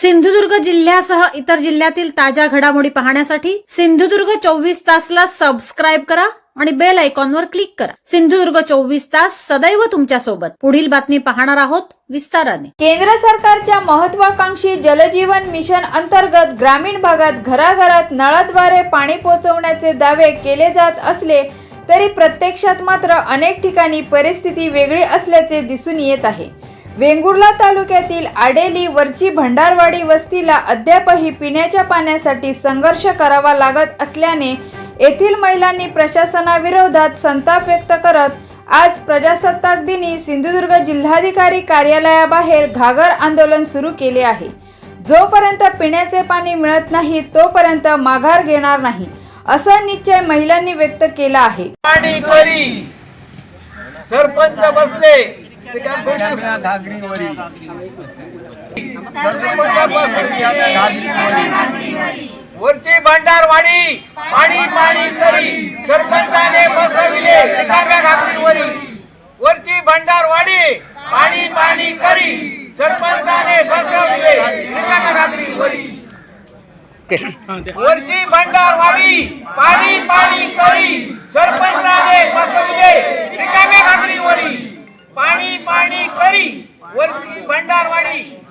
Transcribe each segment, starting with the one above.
सिंधुदुर्ग जिल्ह्यासह इतर जिल्ह्यातील ताज्या घडामोडी पाहण्यासाठी सिंधुदुर्ग चोवीस तासला सबस्क्राईब करा आणि बेल आयकॉनवर क्लिक करा. सिंधुदुर्ग चोवीस तास सदैव तुमच्यासोबत. पुढील बातमी पाहणार आहोत विस्ताराने. केंद्र सरकारच्या महत्वाकांक्षी जलजीवन मिशन अंतर्गत ग्रामीण भागात घराघरात नळाद्वारे पाणी पोहोचवण्याचे दावे केले जात असले तरी प्रत्यक्षात मात्र अनेक ठिकाणी परिस्थिती वेगळी असल्याचे दिसून येत आहे. वेंगुर्ला तालुक्यातील आडेली वरची भंडारवाडी वस्तीला अद्यापही पिण्याच्या पाण्यासाठी संघर्ष करावा लागत असल्याने येथील महिलांनी प्रशासनाविरोधात संताप व्यक्त करत आज प्रजासत्ताक दिनी सिंधुदुर्ग जिल्हाधिकारी कार्यालयाबाहेर घागर आंदोलन सुरू केले आहे. जोपर्यंत पिण्याचे पाणी मिळत नाही तोपर्यंत माघार घेणार नाही असा निश्चय महिलांनी व्यक्त केला आहे पाणी करी सरपंच बसले गोष्ट- घागरीवरी. बसले. वरची भांडारवाडी पाणी पाणी करी सरपंचाने बसविले रिकाम्या घागरीवरी. वरची भांडारवाडी पाणी पाणी करी सरपंचाने बसविले रिकाम्या घागरीवरी. वरची भंडारवाडी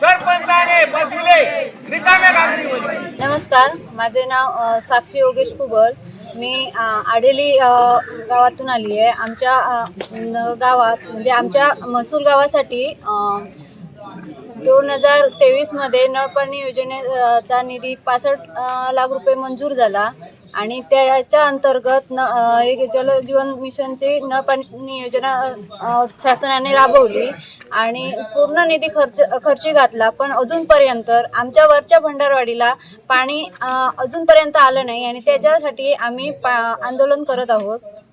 सरपंचाने बसविले रिकाम्या घागरीवरी नमस्कार माझे नाव साक्षी योगेश कुबल. मी आडेली गावातून आली आहे आमच्या गावात म्हणजे आमच्या महसूल गावासाठी दोन हजार तेवीसमध्ये नळपाणी योजनेचा निधी पासष्ट लाख रुपये मंजूर झाला आणि त्याच्या अंतर्गत न एक जलजीवन मिशनची नळपाणी योजना शासनाने राबवली आणि पूर्ण निधी खर्च खर्ची घातला. पण अजूनपर्यंत आमच्या वरच्या भंडारवाडीला पाणी अजूनपर्यंत आलं नाही आणि त्याच्यासाठी आम्ही पा आंदोलन करत आहोत.